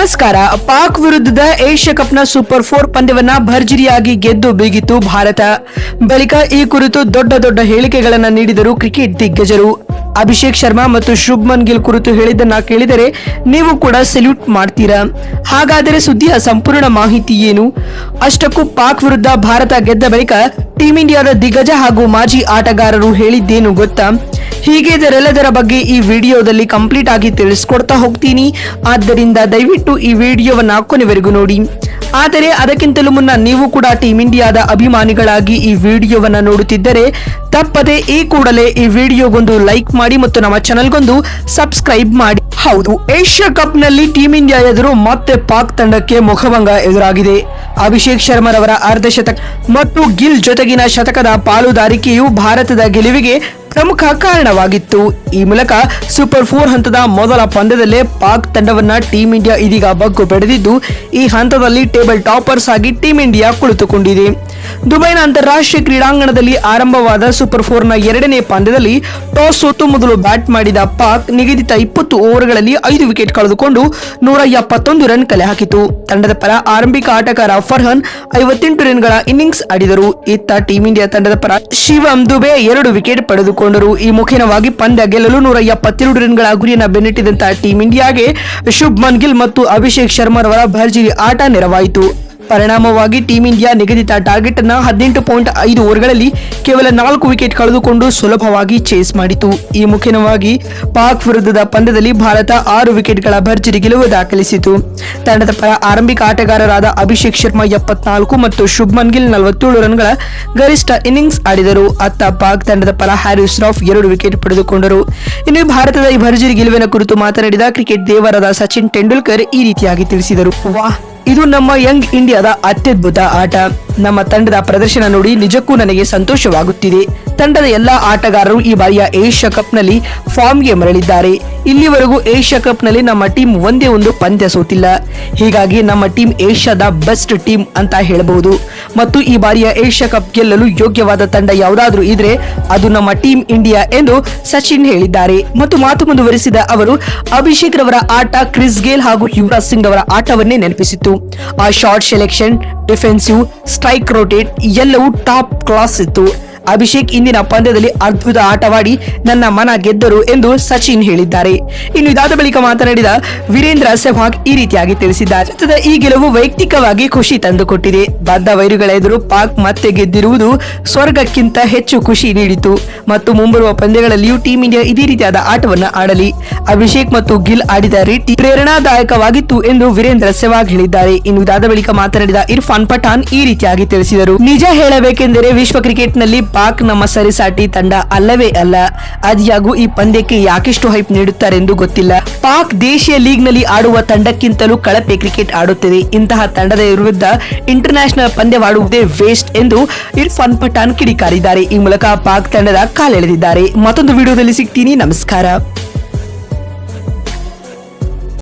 ನಮಸ್ಕಾರ. ಪಾಕ್ ವಿರುದ್ಧದ ಏಷ್ಯಾ ಕಪ್ನ ಸೂಪರ್ ಫೋರ್ ಪಂದ್ಯವನ್ನ ಭರ್ಜರಿಯಾಗಿ ಗೆದ್ದು ಬೀಗಿತು ಭಾರತ. ಬಳಿಕ ಈ ಕುರಿತು ದೊಡ್ಡ ದೊಡ್ಡ ಹೇಳಿಕೆಗಳನ್ನು ನೀಡಿದರು ಕ್ರಿಕೆಟ್ ದಿಗ್ಗಜರು. ಅಭಿಷೇಕ್ ಶರ್ಮಾ ಮತ್ತು ಶುಭ್ಮನ್ ಗಿಲ್ ಕುರಿತು ಹೇಳಿದ್ದನ್ನ ಕೇಳಿದರೆ ನೀವು ಕೂಡ ಸೆಲ್ಯೂಟ್ ಮಾಡ್ತೀರಾ? ಹಾಗಾದರೆ ಸುದ್ದಿಯ ಸಂಪೂರ್ಣ ಮಾಹಿತಿ ಏನು? ಅಷ್ಟಕ್ಕೂ ಪಾಕ್ ವಿರುದ್ಧ ಭಾರತ ಗೆದ್ದ ಬಳಿಕ ಟೀಂ ಇಂಡಿಯಾದ ದಿಗ್ಗಜ ಹಾಗೂ ಮಾಜಿ ಆಟಗಾರರು ಹೇಳಿದ್ದೇನು ಗೊತ್ತಾ? ಹೀಗೆ ಇದರೆಲ್ಲದರ ಬಗ್ಗೆ ಈ ವಿಡಿಯೋದಲ್ಲಿ ಕಂಪ್ಲೀಟ್ ಆಗಿ ತಿಳಿಸ್ಕೊಡ್ತಾ ಹೋಗ್ತೀನಿ. ಆದ್ದರಿಂದ ದಯವಿಟ್ಟು ಈ ವಿಡಿಯೋವನ್ನು ಕೊನೆವರೆಗೂ ನೋಡಿ. ಆದರೆ ಅದಕ್ಕಿಂತಲೂ ಮುನ್ನ ನೀವು ಕೂಡ ಟೀಂ ಇಂಡಿಯಾದ ಅಭಿಮಾನಿಗಳಾಗಿ ಈ ವಿಡಿಯೋವನ್ನ ನೋಡುತ್ತಿದ್ದರೆ ತಪ್ಪದೆ ಈ ಕೂಡಲೇ ಈ ವಿಡಿಯೋಗೊಂದು ಲೈಕ್ ಮಾಡಿ ಮತ್ತು ನಮ್ಮ ಚಾನಲ್ಗೊಂದು ಸಬ್ಸ್ಕ್ರೈಬ್ ಮಾಡಿ. ಹೌದು, ಏಷ್ಯಾ ಕಪ್ನಲ್ಲಿ ಟೀಂ ಇಂಡಿಯಾ ಎದುರು ಮತ್ತೆ ಪಾಕ್ ತಂಡಕ್ಕೆ ಮುಖಭಂಗ ಎದುರಾಗಿದೆ. ಅಭಿಷೇಕ್ ಶರ್ಮರವರ ಅರ್ಧಶತಕ ಮತ್ತು ಗಿಲ್ ಜೊತೆಗಿನ ಶತಕದ ಪಾಲುದಾರಿಕೆಯು ಭಾರತದ ಗೆಲುವಿಗೆ ಪ್ರಮುಖ ಕಾರಣವಾಗಿತ್ತು. ಈ ಮೂಲಕ ಸೂಪರ್ ಫೋರ್ ಹಂತದ ಮೊದಲ ಪಂದ್ಯದಲ್ಲೇ ಪಾಕ್ ತಂಡವನ್ನ ಟೀಂ ಇಂಡಿಯಾ ಇದೀಗ ಬಗ್ಗು ಪಡೆದಿದ್ದು ಈ ಹಂತದಲ್ಲಿ ಟೇಬಲ್ ಟಾಪರ್ಸ್ ಆಗಿ ಟೀಂ ಇಂಡಿಯಾ ಕುಳಿತುಕೊಂಡಿದೆ. ದುಬೈನ ಅಂತಾರಾಷ್ಟ್ರೀಯ ಕ್ರೀಡಾಂಗಣದಲ್ಲಿ ಆರಂಭವಾದ ಸೂಪರ್ ಫೋರ್ನ ಎರಡನೇ ಪಂದ್ಯದಲ್ಲಿ ಟಾಸ್ ಸೋತು ಮೊದಲು ಬ್ಯಾಟ್ ಮಾಡಿದ ಪಾಕ್ ನಿಗದಿತ ಇಪ್ಪತ್ತು ಓವರ್ಗಳಲ್ಲಿ ಐದು ವಿಕೆಟ್ ಕಳೆದುಕೊಂಡು ನೂರ ಎಪ್ಪತ್ತೊಂದು ರನ್ ಕಲೆ ಹಾಕಿತು. ತಂಡದ ಪರ ಆರಂಭಿಕ ಆಟಗಾರ ಫರ್ಹನ್ ಐವತ್ತೆಂಟು ರನ್ಗಳ ಇನ್ನಿಂಗ್ಸ್ ಆಡಿದರು. ಇತ್ತ ಟೀಂ ಇಂಡಿಯಾ ತಂಡದ ಪರ ಶಿವಂ ದುಬೆ ಎರಡು ವಿಕೆಟ್ ಪಡೆದುಕೊಂಡರು ಈ ಮುಖೇನವಾಗಿ ಪಂದ್ಯ ಗೆಲ್ಲಲು ನೂರ ಎಪ್ಪತ್ತೆರಡು ರನ್ಗಳ ಗುರಿಯನ್ನು ಬೆನ್ನಿಟ್ಟಿದಂತಹ ಟೀಂ ಇಂಡಿಯಾಗೆ ಶುಭ್ಮನ್ ಗಿಲ್ ಮತ್ತು ಅಭಿಷೇಕ್ ಶರ್ಮರವರ ಭರ್ಜರಿ ಆಟ ನೆರವಾಯಿತು. ಪರಿಣಾಮವಾಗಿ ಟೀಂ ಇಂಡಿಯಾ ನಿಗದಿತ ಟಾರ್ಗೆಟ್ ಅನ್ನ ಹದಿನೆಂಟು ಪಾಯಿಂಟ್ ಐದು ಓವರ್ಗಳಲ್ಲಿ ಕೇವಲ ನಾಲ್ಕು ವಿಕೆಟ್ ಕಳೆದುಕೊಂಡು ಸುಲಭವಾಗಿ ಚೇಸ್ ಮಾಡಿತು. ಈ ಮುಖ್ಯವಾಗಿ ಪಾಕ್ ವಿರುದ್ಧದ ಪಂದ್ಯದಲ್ಲಿ ಭಾರತ ಆರು ವಿಕೆಟ್ಗಳ ಭರ್ಜರಿ ಗೆಲುವು ದಾಖಲಿಸಿತು. ತಂಡದ ಪರ ಆರಂಭಿಕ ಆಟಗಾರರಾದ ಅಭಿಷೇಕ್ ಶರ್ಮಾ ಎಪ್ಪತ್ನಾಲ್ಕು ಮತ್ತು ಶುಭ್ಮನ್ ಗಿಲ್ ನಲವತ್ತೇಳು ರನ್ಗಳ ಗರಿಷ್ಠ ಇನ್ನಿಂಗ್ಸ್ ಆಡಿದರು. ಅತ್ತ ಪಾಕ್ ತಂಡದ ಪರ ಹ್ಯಾರಿಸ್ ರಾಫ್ ಎರಡು ವಿಕೆಟ್ ಪಡೆದುಕೊಂಡರು. ಇನ್ನು ಭಾರತದ ಈ ಭರ್ಜರಿ ಗೆಲುವಿನ ಕುರಿತು ಮಾತನಾಡಿದ ಕ್ರಿಕೆಟ್ ದೇವರಾದ ಸಚಿನ್ ತೆಂಡೂಲ್ಕರ್ ಈ ರೀತಿಯಾಗಿ ತಿಳಿಸಿದರು. ವಾಹ್! ಇದು ನಮ್ಮ ಯಂಗ್ ಇಂಡಿಯಾದ ಅತ್ಯದ್ಭುತ ಆಟ. ನಮ್ಮ ತಂಡದ ಪ್ರದರ್ಶನ ನೋಡಿ ನಿಜಕ್ಕೂ ನನಗೆ ಸಂತೋಷವಾಗುತ್ತಿದೆ. ತಂಡದ ಎಲ್ಲಾ ಆಟಗಾರರು ಈ ಬಾರಿಯ ಏಷ್ಯಾ ಕಪ್ ಕಪ್ನಲ್ಲಿ ಫಾರ್ಮ್ಗೆ ಮರಳಿದ್ದಾರೆ. ಇಲ್ಲಿವರೆಗೂ ಏಷ್ಯಾ ಕಪ್ನಲ್ಲಿ ನಮ್ಮ ಟೀಮ್ ಒಂದೇ ಒಂದು ಪಂದ್ಯ ಸೋತಿಲ್ಲ. ಹೀಗಾಗಿ ನಮ್ಮ ಟೀಮ್ ಏಷ್ಯಾದ ಬೆಸ್ಟ್ ಟೀಮ್ ಅಂತ ಹೇಳಬಹುದು. ಮತ್ತು ಈ ಬಾರಿಯ ಏಷ್ಯಾ ಕಪ್ ಗೆಲ್ಲಲು ಯೋಗ್ಯವಾದ ತಂಡ ಯಾವುದಾದ್ರೂ ಇದ್ರೆ ಅದು ನಮ್ಮ ಟೀಮ್ ಇಂಡಿಯಾ ಎಂದು ಸಚಿನ್ ಹೇಳಿದ್ದಾರೆ. ಮತ್ತು ಮಾತು ಮುಂದುವರಿಸಿದ ಅವರು, ಅಭಿಷೇಕ್ ರವರ ಆಟ, ಕ್ರಿಸ್ ಗೇಲ್ ಹಾಗೂ ಯುವರಾಜ್ ಸಿಂಗ್ ಅವರ ಆಟವನ್ನೇ ನೆನಪಿಸಿತ್ತು. ಆ shot selection defensive strike rotate ಎಲ್ಲವೂ ಟಾಪ್ ಕ್ಲಾಸ್ ಇತ್ತು. ಅಭಿಷೇಕ್ ಇಂದಿನ ಪಂದ್ಯದಲ್ಲಿ ಅದ್ಭುತ ಆಟವಾಡಿ ನನ್ನ ಮನ ಗೆದ್ದರು ಎಂದು ಸಚಿನ್ ಹೇಳಿದ್ದಾರೆ. ಇನ್ನು ಇದಾದ ಬಳಿಕ ಮಾತನಾಡಿದ ವೀರೇಂದ್ರ ಸೆಹ್ವಾಗ್ ಈ ರೀತಿಯಾಗಿ ತಿಳಿಸಿದ್ದಾರೆ. ಈ ಗೆಲುವು ವೈಯಕ್ತಿಕವಾಗಿ ಖುಷಿ ತಂದುಕೊಟ್ಟಿದೆ. ಬದ್ಧ ವೈರುಗಳ ಎದುರು ಪಾಕ್ ಮತ್ತೆ ಗೆದ್ದಿರುವುದು ಸ್ವರ್ಗಕ್ಕಿಂತ ಹೆಚ್ಚು ಖುಷಿ ನೀಡಿತು. ಮತ್ತು ಮುಂಬರುವ ಪಂದ್ಯಗಳಲ್ಲಿಯೂ ಟೀಂ ಇಂಡಿಯಾ ಇದೇ ರೀತಿಯಾದ ಆಟವನ್ನು ಆಡಲಿ. ಅಭಿಷೇಕ್ ಮತ್ತು ಗಿಲ್ ಆಡಿದ ರೀತಿ ಪ್ರೇರಣಾದಾಯಕವಾಗಿತ್ತು ಎಂದು ವೀರೇಂದ್ರ ಸೆಹ್ವಾಗ್ ಹೇಳಿದ್ದಾರೆ. ಇನ್ನು ಇದಾದ ಬಳಿಕ ಮಾತನಾಡಿದ ಇರ್ಫಾನ್ ಪಠಾನ್ ಈ ರೀತಿಯಾಗಿ ತಿಳಿಸಿದರು. ನಿಜ ಹೇಳಬೇಕೆಂದರೆ ವಿಶ್ವ ಕ್ರಿಕೆಟ್ನಲ್ಲಿ ಪಾಕ್ ನಮ್ಮ ಸರಿಸಾಟಿ ತಂಡ ಅಲ್ಲವೇ ಅಲ್ಲ ಅದ್ಯಾಗೂ ಈ ಪಂದ್ಯಕ್ಕೆ ಯಾಕೆಷ್ಟು ಹೈಪ್ ನೀಡುತ್ತಾರೆಂದು ಗೊತ್ತಿಲ್ಲ. ಪಾಕ್ ದೇಶೀಯ ಲೀಗ್ನಲ್ಲಿ ಆಡುವ ತಂಡಕ್ಕಿಂತಲೂ ಕಳಪೆ ಕ್ರಿಕೆಟ್ ಆಡುತ್ತಿದೆ. ಇಂತಹ ತಂಡದ ವಿರುದ್ಧ ಇಂಟರ್ನ್ಯಾಷನಲ್ ಪಂದ್ಯವಾಡುವುದೇ ವೇಸ್ಟ್ ಎಂದು ಇರ್ಫಾನ್ ಪಠಾನ್ ಕಿಡಿಕಾರಿದ್ದಾರೆ. ಈ ಮೂಲಕ ಪಾಕ್ ತಂಡದ ಕಾಲೆಳೆದಿದ್ದಾರೆ. ಮತ್ತೊಂದು ವಿಡಿಯೋದಲ್ಲಿ ಸಿಗ್ತೀನಿ. ನಮಸ್ಕಾರ.